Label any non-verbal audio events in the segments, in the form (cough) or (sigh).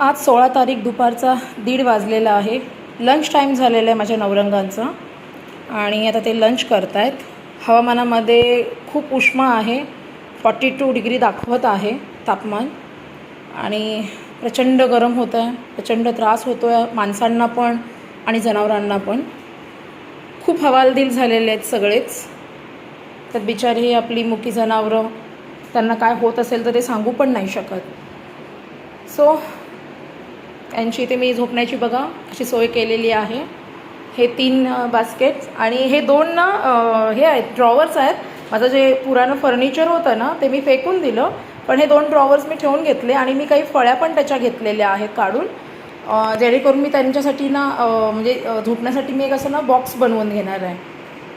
आज सोळा तारीख दुपारचा दीड वाजलेला आहे. लंच टाईम झालेला आहे माझ्या नवरंगांचा. आणि आता ते लंच करतायत. हवामानामध्ये खूप उष्मा आहे. फॉर्टी टू डिग्री दाखवत आहे तापमान. आणि प्रचंड गरम होत आहे प्रचंड त्रास होतो आहे माणसांना पण आणि जनावरांना पण. खूप हवालदिल झालेले आहेत सगळेच. त्यात बिचारी आपली मुकी जनावरं त्यांना काय होत असेल तर ते सांगू पण नाही शकत. सो त्यांची इथे मी झोपण्याची बघा अशी सोय केलेली आहे. हे तीन बास्केट्स आणि हे दोन ना हे आहेत ड्रॉवर्स आहेत. माझं जे पुराणं फर्निचर होतं ना ते मी फेकून दिलं. पण हे दोन ड्रॉवर्स मी ठेवून घेतले आणि मी काही फळ्या पण त्याच्या घेतलेल्या आहेत काढून. जेणेकरून मी त्यांच्यासाठी ना म्हणजे झोपण्यासाठी मी एक असं ना बॉक्स बनवून घेणार आहे.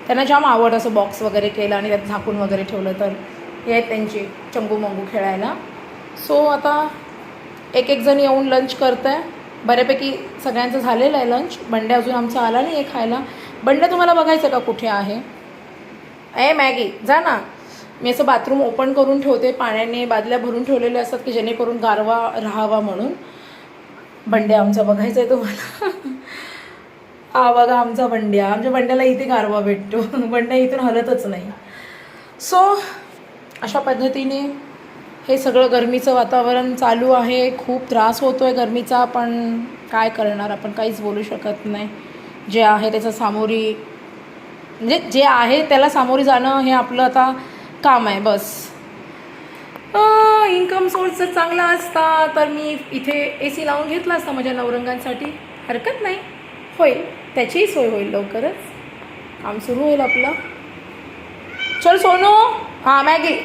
त्यांना जाम आवड असं बॉक्स वगैरे केलं आणि त्यात झाकून वगैरे ठेवलं तर. हे आहेत त्यांची चंगू मंगू खेळायला. सो आता एक एक जण येऊन लंच करत आहे बऱ्यापैकी सगळ्यांचं झालेलं आहे लंच बंड्या अजून आमचा आला नाही आहे खायला. बंड्या तुम्हाला बघायचं का कुठे आहे? ए मॅगी जा ना. मी असं बाथरूम ओपन करून ठेवते. पाण्याने बादल्या भरून ठेवलेले असतात की जेणेकरून गारवा राहावा म्हणून. बंड्या आमचा बघायचा आहे तुम्हाला. हा बघा आमचा बंड्या. आमच्या बंड्याला इथे गारवा भेटतो. (laughs) बंड्या इथून हलतच नाही. सो अशा पद्धतीने हे सगळं गरमीचं वातावरण चालू आहे. खूप त्रास होतो आहे गरमीचा पण काय करणार? आपण काहीच बोलू शकत नाही. जे आहे त्याचं सामोरी म्हणजे जे आहे त्याला सामोरी जाणं हे आपलं आता काम आहे बस. इन्कम सोर्स जर चांगला असता तर मी इथे ए सी लावून घेतला असता माझ्या नवरंगांसाठी. हरकत नाही. होईल. त्याचीही सोय होईल लवकरच. काम सुरू होईल आपलं. चल सोनू. हां मॅगी.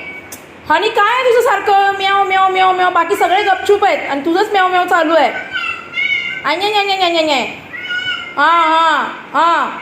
आणि काय आहे तुझं सारखं म्याव म्याव म्याव म्याव. बाकी सगळे गपचूप आहेत. आणि तुझंच म्याव म्याव चालू आहे. आणि हां हां हां.